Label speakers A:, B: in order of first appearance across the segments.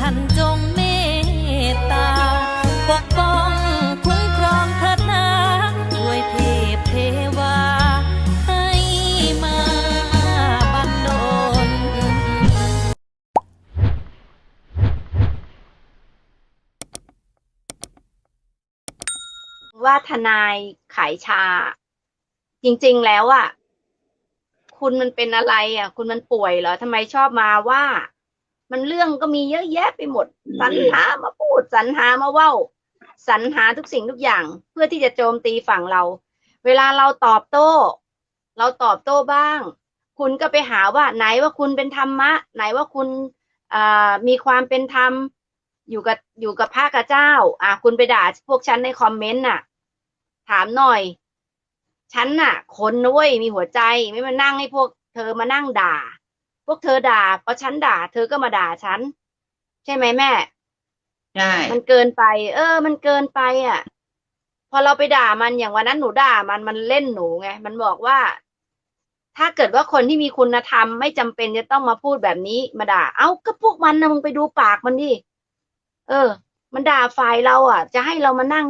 A: ท่านจงเมตตา ปกป้องคุ้มครองเถิดนาด้
B: วยเทพเทวา
A: ให้มาบันดล
B: ว่าทนายขายชา จริงๆแล้วอะ คุณมันเป็นอะไรอะ คุณมันป่วยเหรอทำไมชอบมาว่า มันเรื่องก็มีเยอะแยะไปหมดสรรหามาพูดสรรหามาเว้าสรรหาทุกสิ่งทุกอย่าง เพื่อที่จะโจมตีฝั่งเรา เวลาเราตอบโต้ เราตอบโต้บ้าง คุณก็ไปหาว่าไหนว่าคุณเป็นธรรมะ ไหนว่าคุณอ่ามีความเป็นธรรมอยู่กับอยู่กับพระกับเจ้า อะคุณไปด่าพวกฉันในคอมเมนต์น่ะ ถามหน่อย ฉันน่ะ คนนะเว้ยมีหัวใจไม่มานั่งให้พวกเธอมานั่งด่า พวกเธอด่าเพราะฉันด่า เธอก็มาด่าฉัน ใช่ไหมแม่
C: ใช่
B: มันเกินไป เออ มันเกินไปอะ พอเราไปด่ามันอย่างวันนั้นหนูด่ามันมันเล่นหนูไงมันบอกว่า ถ้าเกิดว่าคนที่มีคุณธรรมไม่จำเป็นจะต้องมาพูดแบบนี้มาด่า เอ้าก็พวกมันนะมึงไปดูปากมันดิเออ มันด่าฝ่ายเรา อะ จะให้เรามานั่ง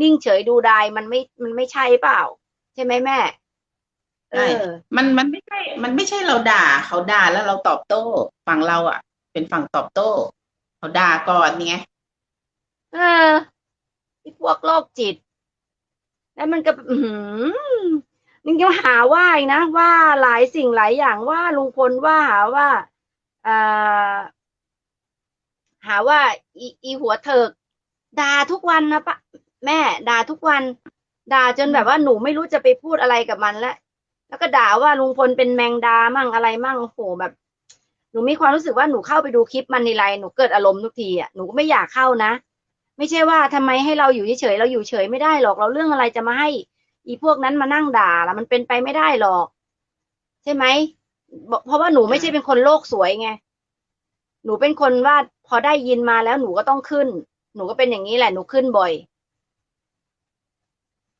B: นิ่งเฉยดูดายมันไม่มันไม่ใช่เปล่า ใช่ไหมแม่เอ
C: ใช่
B: อ
C: มันมันไม่ใช่ มันไม่ใช่เราด่า เขาด่าแล้วเราตอบโต้ ฝั่งเราอะ เป็นฝั่งตอบโต้ เขาด่าก่อนไง
B: เออไอ้พวกโรคจิต แล้วมันก็อือหือมันก็หาว่าอีกนะว่าหลายสิ่งหลายอย่างว่าลุงพลว่าหาว่าอ่าหาว่าอีอีหัวเถิกด่าทุกวันนะปะแม่ด่าทุกวันด่าจนแบบว่าหนูไม่รู้จะไปพูดอะไรกับมันแล้ว แล้วก็ด่าว่าลุงพลเป็นแมงดามั่งอะไรมั่งโอ้โหแบบ หนูมีความรู้สึกว่าหนูเข้าไปดูคลิปมันในไลน์หนูเกิดอารมณ์ทุกทีอะหนูก็ไม่อยากเข้านะ ไม่ใช่ว่าทำไมให้เราอยู่เฉยเราอยู่เฉยไม่ได้หรอกเราเรื่องอะไรจะมาให้ อีพวกนั้นมานั่งด่าล่ะมันเป็นไปไม่ได้หรอก ใช่ไหมเพราะว่าหนูไม่ใช่เป็นคนโลกสวยไงหนูเป็นคนว่าพอได้ยินมาแล้วหนูก็ต้องขึ้น หนูก็เป็นอย่างนี้แหละหนูขึ้นบ่อย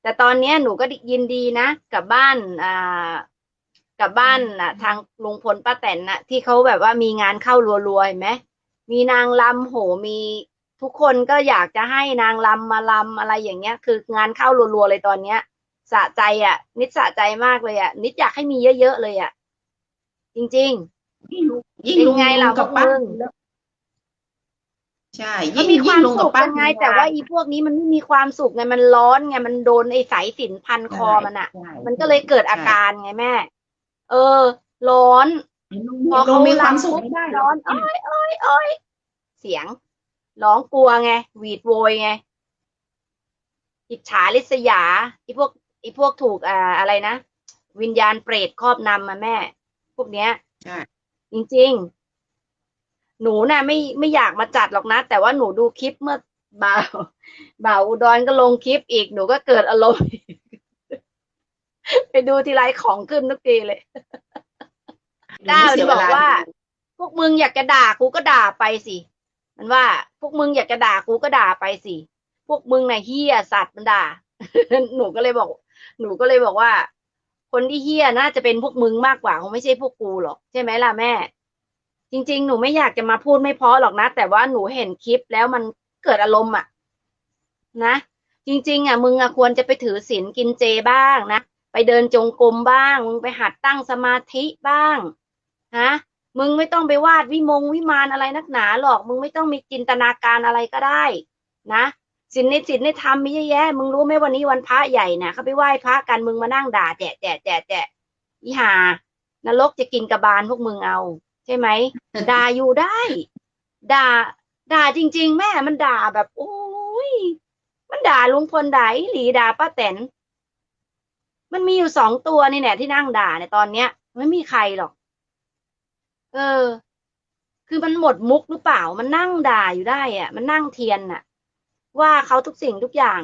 B: แต่ตอนเนี้ยหนูก็ยินดีนะกับบ้านอ่ากับบ้านอะ ทางลุงพลป้าแตนน่ะที่เขาแบบว่ามีงานเข้ารัวๆเห็นไหมมีนางลำโหมีทุกคนก็อยากจะให้นางลำมาลำอะไรอย่างเงี้ย คืองานเข้ารัวๆเลยตอนเนี้ยสะใจอะ นิดสะใจมากเลยอะ นิดอยากให้มีเยอะๆเลยอะ จริง
C: ยิ่งลุงยิ่ง
B: เป็น
C: ลุง
B: ไงล่ะ
C: ลุงกับ
B: พวก
C: ป้า
B: มึง
C: ใช่
B: ๆก็
C: ยิ่ง
B: มีควา
C: ยิ่
B: ม
C: งลุง
B: สุ
C: กับ
B: ข
C: ป้า
B: กันไง แต่ว่าอีพวกนี้มันไม่มีความสุขไงมันร้อนไงมันโดนไอ้สายสิญจนพันคอมันอะ
C: ใช่
B: มันก็เลยเกิดอาการไงแม่ เออ ร้อน
C: ลุง
B: พอ
C: ลุ
B: เขา
C: งมีความ
B: รำ
C: สุข
B: ปุ๊บ
C: ไม่ได้หร
B: ร้
C: อ
B: อกนอ้อยอ้อยอ้อยเสียง ร้องกลัวไงหวีดโวยไงอิจฉาริษยาอีพวกอีพวกถูกอ่าอะไรนะ วิญญาณเปรตครอบนำมาแม่ พวกเนี้ย
C: ใช่
B: จริง ๆ หนูน่ะไม่ไม่อยากมาจัดหรอกนะ แต่ว่าหนูดูคลิปเมื่อบ่าวบ่าวอุดรก็ลงคลิปอีกหนูก็เกิดอารมณ์ไปดูทีไรของขึ้นทุกทีเลยก้าวที่บอกว่า พวกมึงอยากจะด่ากูก็ด่าไปสิมันว่า พวกมึงอยากจะด่ากูก็ด่าไปสิพวกมึงน่ะเฮี้ยสัตว์มันด่า หนูก็เลยบอก หนูก็เลยบอกว่า คนที่เฮี้ยน่าจะเป็นพวกมึงมากกว่าคงไม่ใช่พวกกูหรอกใช่ไหมล่ะแม่ จริง ๆ หนูไม่อยากจะมาพูดไม่เพราะหรอกนะ แต่ว่าหนูเห็นคลิปแล้วมันเกิดอารมณ์อะ นะ จริง ๆ อะ มึงอะควรจะไปถือศีลกินเจบ้างนะ ไปเดินจงกรมบ้าง มึงไปหัดตั้งสมาธิบ้าง ฮะ มึงไม่ต้องไปวาดวิมงวิมานอะไรนักหนาหรอก มึงไม่ต้องมีจินตนาการอะไรก็ได้ นะศีลในศีลในธรรมมีเยอะแยะ มึงรู้ไหมวันนี้วันพระใหญ่น่ะเขาไปไหว้พระกันมึงมานั่งด่าแจะแจะแจะแจะอีหานรกจะกินกระบาลพวกมึงเอา ใช่ไหมด่าอยู่ได้ ด่า ด่าจริง ๆ แม่มันด่าแบบ โอ้ยมันด่าลุงพลด่าอีหลีด่าป้าแตนมันมีอยู่สองตัวนี่แหละที่นั่งด่าในตอนเนี้ย ไม่มีใครหรอก เออ คือมันหมดมุกหรือเปล่า มันนั่งด่าอยู่ได้อะมันนั่งเทียนน่ะ ว่าเขาทุกสิ่งทุกอย่าง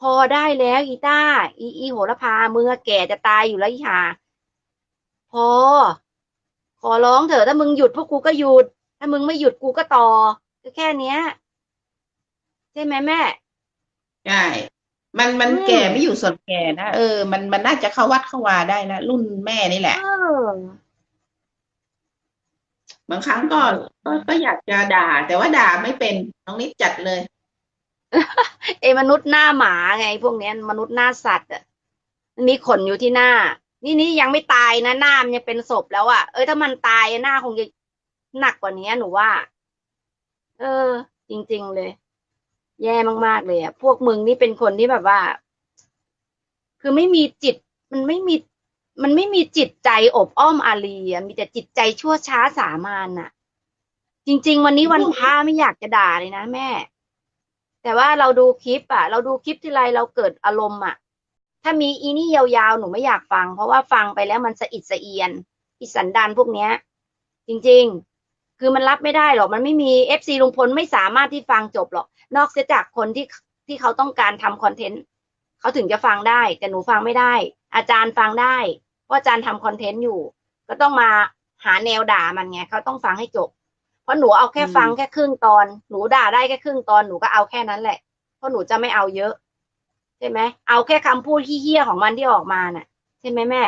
B: พอได้แล้วอีต้า อีอีโหระพามือะแก่จะตายอยู่แล้วอีหา พอ ขอร้องเถอะถ้ามึงหยุดพวกกูก็หยุด ถ้ามึงไม่หยุดกูก็ต่อก็แค่เนี้ยใช่ไหมแม่
C: ใช่มันมัน
B: อืม
C: แก่ไม่อยู่ส่วนแก่นะเออมันมันน่าจะเข้าวัดเข้าวาได้แล้วรุ่นแม่นี่แหละ
B: เออ
C: บางครั้งก็ก็ก็อยากจะด่า แต่ว่าด่าไม่เป็นน้องนิดจัดเลย
B: ไอ้มนุษย์หน้าหมาไง พวกเนี้ยมนุษย์หน้าสัตว์อะมันมีขนอยู่ที่หน้า นี่นี่ยังไม่ตายนะหน้ามันยังเป็นศพแล้วอะ เอ้ยถ้ามันตายหน้าคงจะหนักกว่านี้หนูว่า เออ จริง ๆ เลย แย่มากๆเลยอะ พวกมึงนี่เป็นคนที่แบบว่า คือไม่มีจิต มันไม่มี มันไม่มีจิตใจอบอ้อมอารีอะมีแต่จิตใจชั่วช้าสามานน่ะ จริง ๆ วันนี้วันพระไม่อยากจะด่าเลยนะแม่ แต่ว่าเราดูคลิปอะ เราดูคลิปที่ไรเราเกิดอารมณ์อะ ถ้ามีอีนี่ยาวๆ หนูไม่อยากฟัง เพราะว่าฟังไปแล้วมันสะอิดสะเอียน อิสันดานพวกเนี้ย จริงๆ คือมันรับไม่ได้หรอก มันไม่มีเอฟซีลุงพลไม่สามารถที่ฟังจบหรอก นอกเสียจากคนที่ที่เขาต้องการทำคอนเทนต์เขาถึงจะฟังได้ แต่หนูฟังไม่ได้ อาจารย์ฟังได้ เพราะอาจารย์ทำคอนเทนต์อยู่ ก็ต้องมาหาแนวด่ามันไงเขาต้องฟังให้จบ เพราะหนูเอาแค่ฟังแค่ครึ่งตอน หนูด่าได้แค่ครึ่งตอนหนูก็เอาแค่นั้นแหละ เพราะหนูจะไม่เอาเยอะ ใช่ไหมเอาแค่คำพูดเฮี้ยๆของมันที่ออกมาน่ะ ใช่ไหมแม่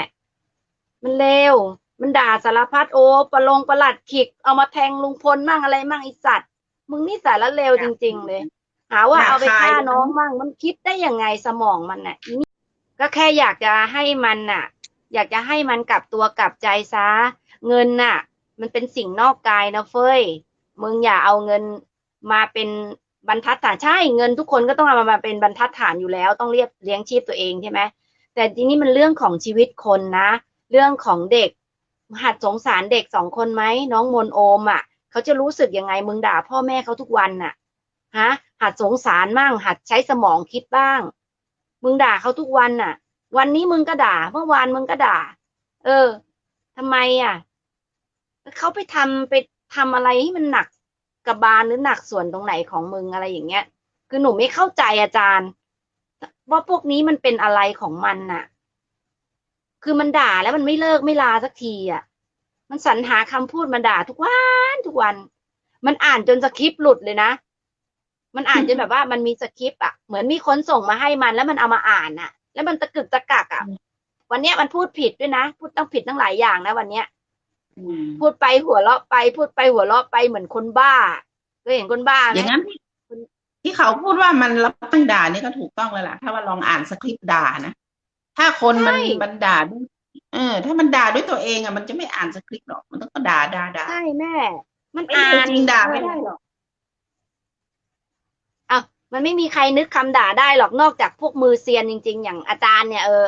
B: มันเลวมันด่าสารพัดโอประลงประหลัดขิก เอามาแทงลุงพลมั่งอะไรมั่งไอสัตว์มึงนี่สารเลวจริง ๆ เลย หาว่าเอาไปฆ่าน้องมั่งมันคิดได้ยังไงสมองมันน่ะอีนี่ก็แค่อยากจะให้มันน่ะ อยากจะให้มันกลับตัวกลับใจซะเงินน่ะ มันเป็นสิ่งนอกกายนะเฟ้ยมึงอย่าเอาเงินมาเป็น บรรทัดฐานใช่เงินทุกคนก็ต้องเอามาเป็นบรรทัดฐานอยู่แล้ว ต้องเรียกเลี้ยงชีพตัวเองใช่ไหมแต่ทีนี้มันเรื่องของชีวิตคนนะ เรื่องของเด็กหัดสงสารเด็กสองคนไหมน้องมนโอมอะเขาจะรู้สึกยังไงมึงด่าพ่อแม่เขาทุกวันน่ะฮะหัดสงสารมั่งหัดใช้สมองคิดบ้าง มึงด่าเขาทุกวันน่ะ วันนี้มึงก็ด่า เมื่อวานมึงก็ด่า เออทำไมอะเขาไปทำไปทำอะไรให้มันหนัก กระบาลหรือหนักส่วนตรงไหนของมึงอะไรอย่างเงี้ย คือหนูไม่เข้าใจอาจารย์ ว่าพวกนี้มันเป็นอะไรของมันน่ะ คือมันด่าแล้วมันไม่เลิกไม่ลาสักทีอะ มันสรรหาคำพูดมาด่าทุกวันทุกวัน มันอ่านจนสคริปต์หลุดเลยนะ มันอ่านจนแบบว่ามันมีสคริปต์อะ เหมือนมีคนส่งมาให้มันแล้วมันเอามาอ่านอะ แล้วมันตะกึกตะกักอะ วันเนี้ยมันพูดผิดด้วยนะ พูดต้องผิดทั้งหลายอย่างนะวันเนี้ย
C: อืม
B: พูดไปหัวเราะไป พูดไปหัวเราะไปเหมือนคนบ้าเคยเห็นคนบ้าไห
C: อ
B: ม
C: ย่างนั้นที่ที่เขาพูดว่ามันรับตั้งด่านี่ก็ถูกต้องแล้วล่ะ ถ้าว่าลองอ่านสคริปต์ด่านะถ้าคนมันมันด่าด้วยเออ ถ้ามันด่าด้วยตัวเองอะมันจะไม่อ่านสคริปต์หรอก มันต้องก็ด่าด่าด่า
B: ใช่แม่ มัน
C: ไม่
B: อ่า
C: ได้
B: น
C: จริงด่าไม่ได้
B: หรอกอะมันไม่มีใครนึกคำด่าได้หรอกนอกจากพวกมือเซียนจริง ๆ อย่างอาจารย์เนี่ยเออ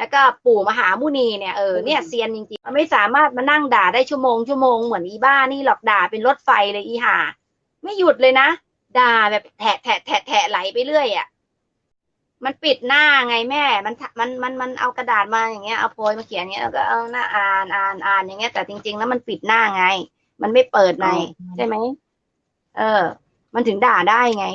B: แล้วก็ปู่มหามุนีเนี่ยเออเนี่ยเซียนจริงๆมันไม่สามารถมานั่งด่าได้ชั่วโมงชั่วโมงเหมือนอีบ้านี่หรอกด่าเป็นรถไฟเลยอีห่าไม่หยุดเลยนะด่าแบบแถะแถะแถะแถะไหลไปเรื่อยอะมันปิดหน้าไงแม่ มันทะมัน มัน มันเอากระดาษมาอย่างเงี้ย เอาโพยมาเขียนอย่างเงี้ยแล้วก็เอาหน้าอ่าน อ่าน อ่านอย่างเงี้ย แต่จริง ๆ แล้วมันปิดหน้าไง มันไม่เปิดใน
C: อ๋อ
B: ใช่ไหม เออ มันถึงด่าได้ไง